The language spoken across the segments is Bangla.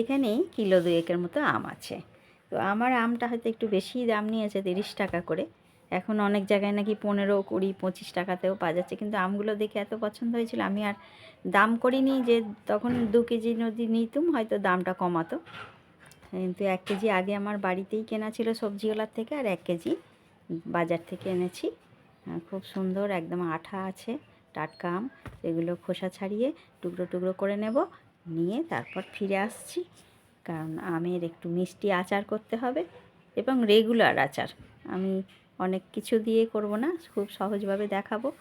এখানে কিলো দুয়েকের মতো আম আছে। তো আমার আমটা হয়তো একটু বেশি দাম নিয়েছে, তিরিশ টাকা করে। এখন অনেক জায়গায় নাকি পনেরো, কুড়ি, পঁচিশ টাকাতেও পাওয়া যাচ্ছে। কিন্তু আমগুলো দেখে এত পছন্দ হয়েছিল, আমি আর দাম করিনি যে তখন দু কেজি যদি নিতুম, হয়তো দামটা কমাতো। কিন্তু এক কেজি আগে আমার বাড়িতেই কেনা ছিল সবজিওয়ালার থেকে, আর এক কেজি বাজার থেকে এনেছি। খুব সুন্দর, একদম আঠা আছে, টাটকা আম, এগুলো খোসা ছাড়িয়ে টুকরো টুকরো করে নেব। নিয়ে তারপর ফিরে আসছি। কারণ আমের একটু মিষ্টি আচার করতে হবে এবং রেগুলার আচার। আমি অনেক কিছু দিয়ে করব না, খুব সহজভাবে দেখাবো।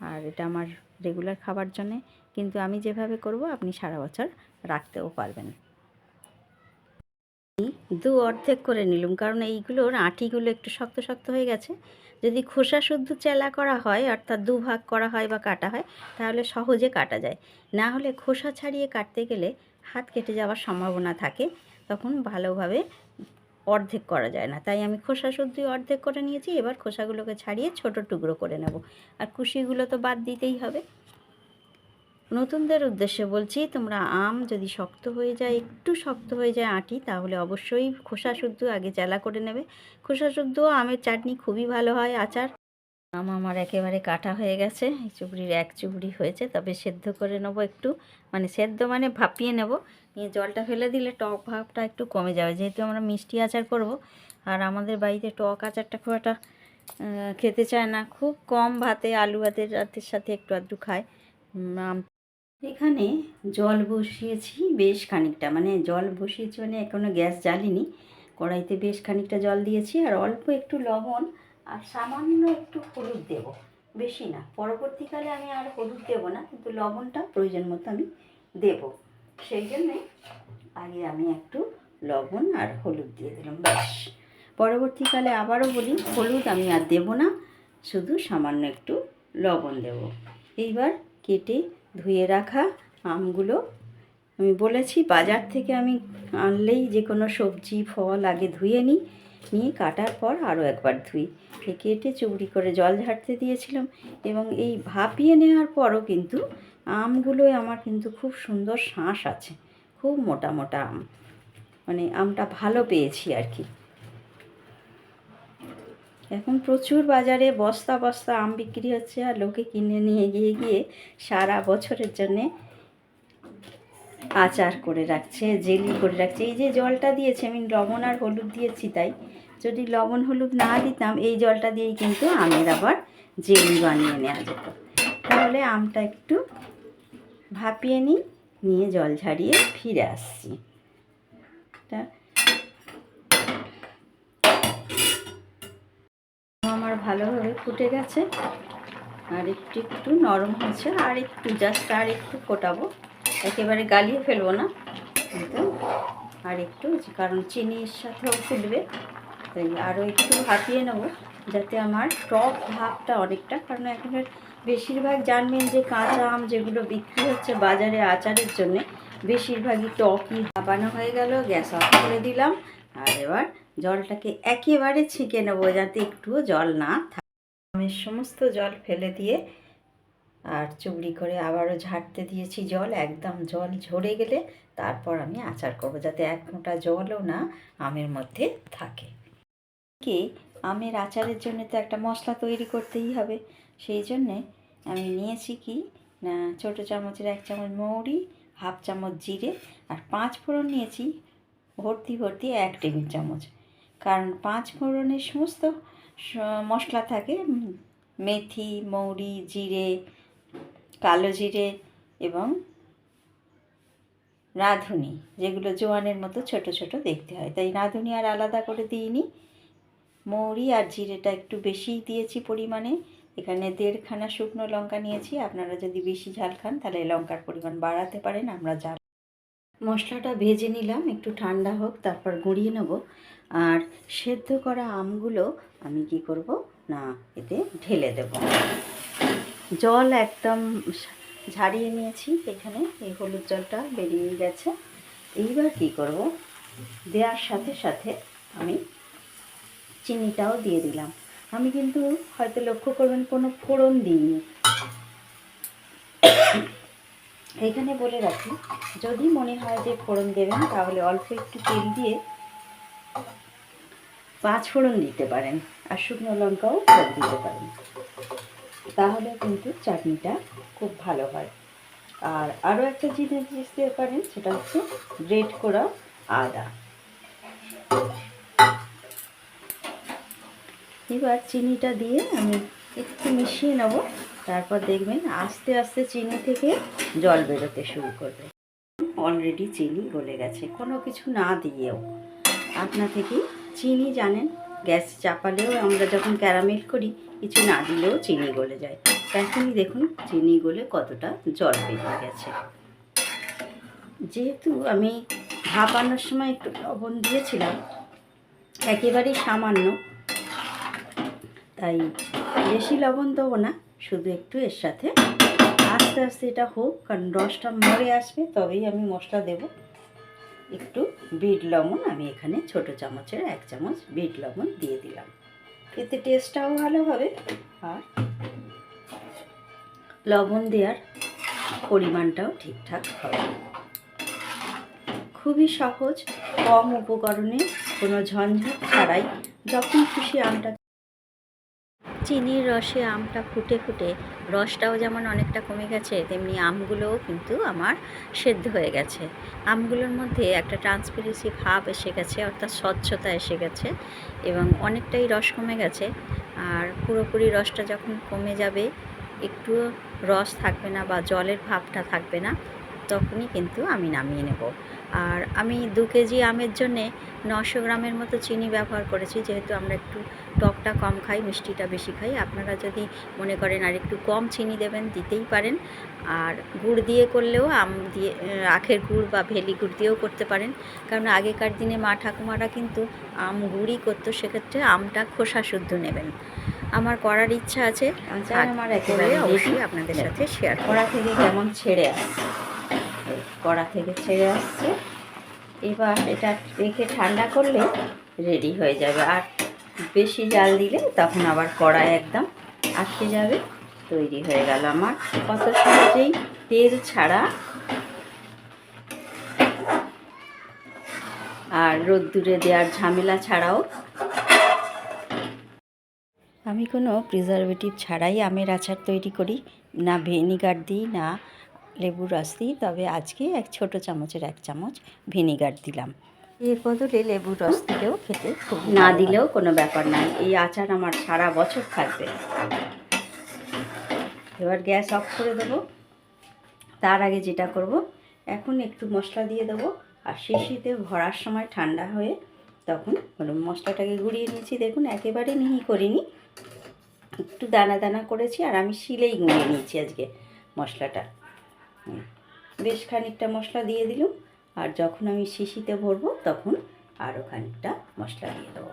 আর এটা আমার রেগুলার খাবার জন্যে। কিন্তু আমি যেভাবে করব, আপনি সারা বছর রাখতেও পারবেন। দু অর্ধেক করে নিলাম। কারণ এইগুলোর আঁটিগুলো একটু শক্ত শক্ত হয়ে গেছে। যদি খোসা শুদ্ধ চেলা করা হয়, অর্থাৎ দু ভাগ করা হয় বা কাটা হয়, তাহলে সহজে কাটা যায়। না হলে খোসা ছাড়িয়ে কাটতে গেলে হাত কেটে যাওয়ার সম্ভাবনা থাকে। তখন ভালোভাবে অর্ধেক করা যায় না। তাই আমি খোসা শুদ্ধই অর্ধেক করে নিয়েছি। এবার খোসাগুলোকে ছাড়িয়ে ছোট টুকরো করে নেব। আর কুশিগুলো তো বাদ দিতেই হবে। নতুনদের উদ্দেশ্যে বলছি, তোমরা আম যদি শক্ত হয়ে যায়, একটু শক্ত হয়ে যায় আঁটি, তাহলে অবশ্যই খোসা শুদ্ধ আগে জ্বালা করে নেবে। খোসা শুদ্ধ আমের চাটনি খুবই ভালো হয়, আচার। আম আমার একেবারে কাটা হয়ে গেছে চুবড়ির এক চুবড়ি হয়েছে, তবে সেদ্ধ করে নেব একটু। মানে সেদ্ধ মানে ভাপিয়ে নেব, নিয়ে জলটা ফেলে দিলে টক ভাবটা একটু কমে যাবে। যেহেতু আমরা মিষ্টি আচার করব, আর আমাদের বাড়িতে টক আচারটা খুব একটা খেতে চায় না, খুব কম ভাতে আলু ভাতের রাতের সাথে একটু আধটু খায়। আম এখানে জল বসিয়েছি বেশ খানিকটা। মানে জল বসিয়েছি মানে এখনও গ্যাস জ্বালিনি। কড়াইতে বেশ খানিকটা জল দিয়েছি আর অল্প একটু লবণ আর সামান্য একটু হলুদ দেব। বেশি না, পরবর্তীকালে আমি আর হলুদ দেব না, কিন্তু লবণটা প্রয়োজন মতো আমি দেব। সেই জন্যে আগে আমি একটু লবণ আর হলুদ দিয়ে দিলাম, ব্যাস। পরবর্তীকালে আবারও বলি, হলুদ আমি আর দেব না, শুধু সামান্য একটু লবণ দেব। এইবার কেটে ধুয়ে রাখা আমগুলো। আমি বলেছি, বাজার থেকে আমি আনলেই যে কোনো সবজি, ফল আগে ধুয়ে নিই, নিয়ে কাটার পর আরও একবার ধুই। কেটে চুবড়ি করে জল ঝাড়তে দিয়েছিলাম এবং এই ভাপিয়ে নেওয়ার পরও কিন্তু আমগুলোয় আমার কিন্তু খুব সুন্দর শাঁস আছে, খুব মোটা মোটা আম। মানে আমটা ভালো পেয়েছি আর কি। এখন প্রচুর বাজারে বস্তা বস্তা আম বিক্রি হচ্ছে আর লোকে কিনে নিয়ে গিয়ে গিয়ে সারা বছরের জন্যে আচার করে রাখছে, জেলি করে রাখছে। এই যে জলটা দিয়েছে আমি লবণ আর হলুদ দিয়েছি তাই। যদি লবণ হলুদ না দিতাম, এই জলটা দিয়েই কিন্তু আমের আবার জেলি বানিয়ে নেওয়া যেত। তাহলে আমটা একটু ভাপিয়ে নিই, নিয়ে জল ঝাড়িয়ে ফিরে আসছি। তা আমার ভালোভাবে ফুটে গেছে। আর একটু একটু নরম হয়েছে, আর একটু জাস্ট আর একটু ফোটাবো। একেবারে গালিয়ে ফেলব না। কিন্তু আর একটু কারণ চিনির সাথেও ফুটবে। তাই আরও একটু ভাপিয়ে নেব, যাতে আমার টক ভাবটা অনেকটা, কারণ এখনের বেশিরভাগ জানবেন যে কাঁচা আম যেগুলো বিক্রি হচ্ছে বাজারে আচারের জন্যে, বেশিরভাগই টকই ভাপানো হয়ে গেল, গ্যাস অফ করে দিলাম। আর এবার জলটাকে একেবারে ছেঁকে নেব যাতে একটুও জল না থাকে সমস্ত জল ফেলে দিয়ে আর চুবড়ি করে আবারও ঝাড়তে দিয়েছি জল, একদম জল ঝরে গেলে তারপর আমি আচার করব যাতে এক ফোঁটা জলও না আমের মধ্যে থাকে। কি আমের আচারের জন্য তো একটা মশলা তৈরি করতেই হবে, সেই জন্যে আমি নিয়েছি কি, না, ছোটো চামচের এক চামচ মৌরি, হাফ চামচ জিরে আর পাঁচ ফোড়ন নিয়েছি, ভর্তি ভর্তি এক টেবিল চামচ। কারণ পাঁচ ফোড়নের সমস্ত মশলা থাকে মেথি, মৌরি, জিরে, কালো জিরে এবং রাঁধুনি, যেগুলো জোয়ানের মতো ছোট ছোট দেখতে হয়। তাই রাঁধুনি আর আলাদা করে দিইনি। মৌরি আর জিরেটা একটু বেশিই দিয়েছি পরিমাণে। এখানে দেড়খানা শুকনো লঙ্কা নিয়েছি। আপনারা যদি বেশি ঝাল খান, তাহলে লঙ্কার পরিমাণ বাড়াতে পারেন। আমরা ঝাল মশলাটা ভেজে নিলাম, একটু ঠান্ডা হোক, তারপর গুঁড়িয়ে নেব। আর সেদ্ধ করা আমগুলো আমি কি করব? না, এতে ঢেলে দেব। জল একদম ঝাড়িয়ে নিয়েছি এখানে, এই হলুদ জলটা বেরিয়ে গেছে। এইবার কি করব? দেওয়ার সাথে সাথে আমি চিনিটাও দিয়ে দিলাম। আমি কিন্তু হয়তো লক্ষ্য করবেন কোনো ফোড়ন দিইনি। এখানে বলে রাখি, যদি মনে হয় যে ফোড়ন দেবেন, তাহলে অল্প একটু তেল দিয়ে পাঁচ ফোড়ন দিতে পারেন আর শুকনো লঙ্কাও ফোড়ন দিতে পারেন। তাহলে কিন্তু চাটনিটা খুব ভালো হয়। আর আরও একটা জিনিস দিতে পারেন, সেটা হচ্ছে গ্রেট করা আদা। এবার চিনিটা দিয়ে আমি একটু মিশিয়ে নেব, তারপর দেখবেন আস্তে আস্তে চিনি থেকে জল বেরোতে শুরু করবে। অলরেডি চিনি গলে গেছে, কোনো কিছু না দিয়েও। আপনা থেকেই চিনি জানেন? গ্যাস চাপালেও আমরা যখন ক্যারামেল করি, কিছু না দিলেও চিনি গলে যায়। এখনই দেখুন, চিনি গলে কতটা জল বেরিয়ে গেছে। যেহেতু আমি ভাপানোর সময় একটু লবণ দিয়েছিলাম একেবারেই সামান্য, তাই বেশি লবণ দেবো না, শুধু একটু এর সাথে। আস্তে আস্তে এটা হোক, কারণ রসটা মরে আসবে, তবেই আমি মশলা দেব। একটু বিট লবণ, আমি এখানে ছোট চামচের এক চামচ বিট লবণ দিয়ে দিলাম। এতে টেস্টটাও ভালো হবে আর লবণ দেওয়ার পরিমাণটাও ঠিকঠাক হবে। খুবই সহজ, কম উপকরণে কোনো ঝঞ্ঝাট ছাড়াই যখন খুশি আমটা চিনির রসে আমটা ফুটে ফুটে রসটাও যেমন অনেকটা কমে গেছে, তেমনি আমগুলোও কিন্তু আমার সেদ্ধ হয়ে গেছে। আমগুলোর মধ্যে একটা ট্রান্সপারেন্সি ভাব এসে গেছে, অর্থাৎ স্বচ্ছতা এসে গেছে এবং অনেকটাই রস কমে গেছে। আর পুরোপুরি রসটা যখন কমে যাবে একটু রস থাকবে না বা জলের ভাবটা থাকবে না, তখনই কিন্তু আমি নামিয়ে নেব। আর আমি দু কেজি আমের জন্যে নশো গ্রামের মতো চিনি ব্যবহার করেছি যেহেতু আমরা একটু টকটা কম খাই মিষ্টিটা বেশি খাই। আপনারা যদি মনে করেন আর একটু কম চিনি দেবেন দিতেই পারেন। আর গুড় দিয়ে করলেও আম দিয়ে আখের গুড় বা ভেলি গুড় দিয়েও করতে পারেন। কারণ আগেকার দিনে মা ঠাকুমারা কিন্তু আম গুড়ই করতো সেক্ষেত্রে আমটা খোসা শুদ্ধ নেবেন। আমার করার ইচ্ছা আছে আমার একেবারে অবশ্যই আপনাদের সাথে শেয়ার করা থেকে কেমন ছেড়ে এই কড়া থেকে ছেড়ে আসছে। এবার এটা রেখে ঠান্ডা করলে রেডি হয়ে যাবে। আর বেশি জাল দিলে তখন আবার কড়াই একদম আটকে যাবে, তৈরি হয়ে গেল আমার। কত সহজেই তেল ছাড়া। আর রোদ্দুরে দেওয়ার ঝামেলা ছাড়াও। আমি কোনো প্রিজারভেটিভ ছাড়াই আমের আচার তৈরি করি, না ভিনিগার দিই, না লেবুর রস দিই তবে আজকে এক ছোট চামচের এক চামচ ভিনিগার দিলাম। এর বদলে লেবুর রস দিলেও খেতে না দিলেও কোনো ব্যাপার নাই এই আচার আমার সারা বছর থাকবে। এবার গ্যাস অফ করে দেবো। তার আগে যেটা করব এখন একটু মশলা দিয়ে দেবো আর শিশিতে ভরার সময় ঠান্ডা হয়ে তখন মশলাটাকে গুঁড়িয়ে নিয়েছি। দেখুন একেবারে মিহি করিনি। একটু দানা দানা করেছি আর আমি শিলেই গুঁড়িয়ে নিয়েছি আজকে মশলাটা। বেশ খানিকটা মশলা দিয়ে দিলাম, আর যখন আমি শিশিতে ভরবো তখন আরও খানিকটা মশলা দিয়ে দেবো।